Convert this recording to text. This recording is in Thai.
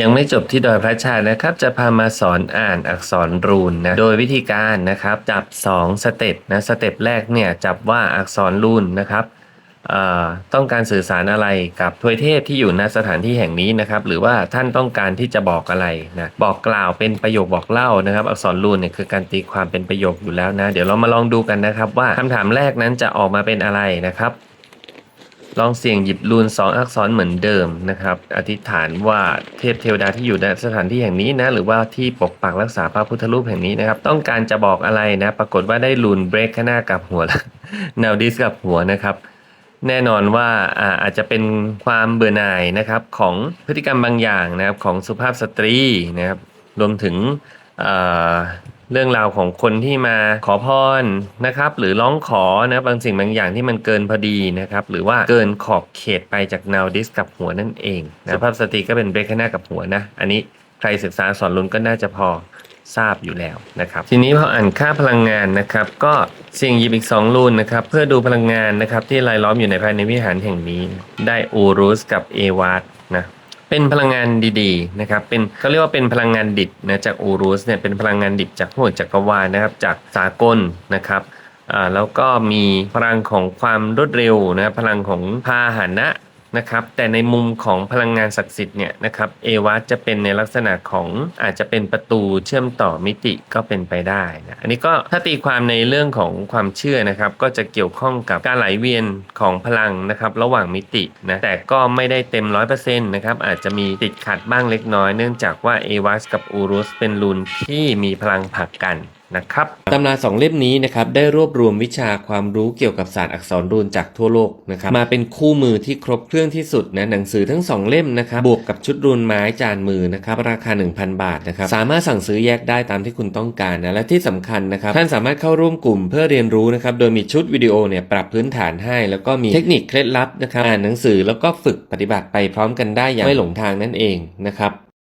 ยังไม่จบที่ดอยพระชานะครับ จะพามาสอนอ่านอักษรรูนนะโดยวิธีการนะครับ จับ 2 สเต็ปนะสเต็ปแรกเนี่ยจับว่าอักษรรูนนะครับต้องการสื่อสารอะไรกับทวยเทพที่อยู่ณสถานที่แห่งนี้นะครับ หรือว่าท่านต้องการที่จะบอกอะไรนะบอกกล่าวเป็นประโยคบอกเล่านะครับ อักษรรูนเนี่ยคือการตีความเป็นประโยคอยู่แล้วนะ เดี๋ยวเรามาลองดูกันนะครับ ว่าคำถามแรกนั้นจะออกมาเป็นอะไรนะครับ ลองเสี่ยงหยิบรูนสองอักษรเหมือนเดิมนะครับ อธิษฐานว่าเทพเทวดาที่อยู่ในสถานที่แห่งนี้นะ หรือว่าที่ปกปักรักษาพระพุทธรูปแห่งนี้นะครับ ต้องการจะบอกอะไรนะ ปรากฏว่าได้รูนเบรกข้างหน้ากับหัวแนวดิสกับหัวนะครับ แน่นอนว่าอาจจะเป็นความเบื่อหน่ายนะครับของพฤติกรรมบางอย่างนะครับของสุภาพสตรีนะครับ รวมถึง เรื่องราวของคนที่มาขอพรนะครับ หรือร้องขอนะบางสิ่งบางอย่างที่มันเกินพอดีนะครับ หรือว่าเกินขอบเขตไปจากแนวดิสกับหัวนั่นเองนะภาพสตรีก็เป็นเบรกข้างหน้ากับหัวนะ อันนี้ใครศึกษาสอนลุนก็น่าจะพอทราบอยู่แล้วนะครับ ทีนี้พออ่านค่าพลังงานนะครับ ก็เสี่ยงหยิบอีก2รูนนะครับ เพื่อดูพลังงานนะครับ ที่รายล้อมอยู่ในภายในวิหารแห่งนี้ ได้อูรุสกับเอวาดนะ เป็นพลังงานดีๆนะครับเป็นเขาเรียกว่าเป็นพลังงานดิบนะจากอูรุสเนี่ยเป็นพลังงานดิบจากหัวจักรวาลนะครับจากสากลนะครับอ่าแล้วก็มีพลังของความรวดเร็วนะพลังของพาหนะ นะครับแต่ในมุมของพลังงานศักดิ์สิทธิ์เนี่ยนะครับเอวาจะเป็นในลักษณะของอาจจะเป็นประตูเชื่อมต่อมิติก็เป็นไปได้นะอันนี้ก็ถ้าตีความในเรื่องของความเชื่อนะครับก็จะเกี่ยวข้องกับการไหลเวียนของพลังนะครับระหว่างมิตินะแต่ก็ไม่ได้เต็มร้อยเปอร์เซ็นต์นะครับอาจจะมีติดขัดบ้างเล็กน้อย เนื่องจากว่าเอวาสกับอูรุสเป็นรูนที่มีพลังผลักกัน นะครับตำราสองเล่มนี้นะครับได้รวบรวมวิชาความรู้เกี่ยวกับศาสตร์อักษรรูนจากทั่วโลกนะครับมาเป็นคู่มือที่ครบเครื่องที่สุดนะหนังสือทั้งสองเล่มนะครับบวกกับชุดรูนไม้จานมือนะครับราคา 1,000 บาทนะครับสามารถสั่งซื้อแยกได้ตามที่คุณต้องการนะและที่สำคัญนะครับท่านสามารถเข้าร่วมกลุ่มเพื่อเรียนรู้นะครับโดยมีชุดวิดีโอเนี่ยปรับพื้นฐานให้ แล้วก็มีเทคนิคเคล็ดลับนะครับอ่านหนังสือแล้วก็ฝึกปฏิบัติไปพร้อมกันได้อย่างไม่หลงทางนั่นเองนะครับ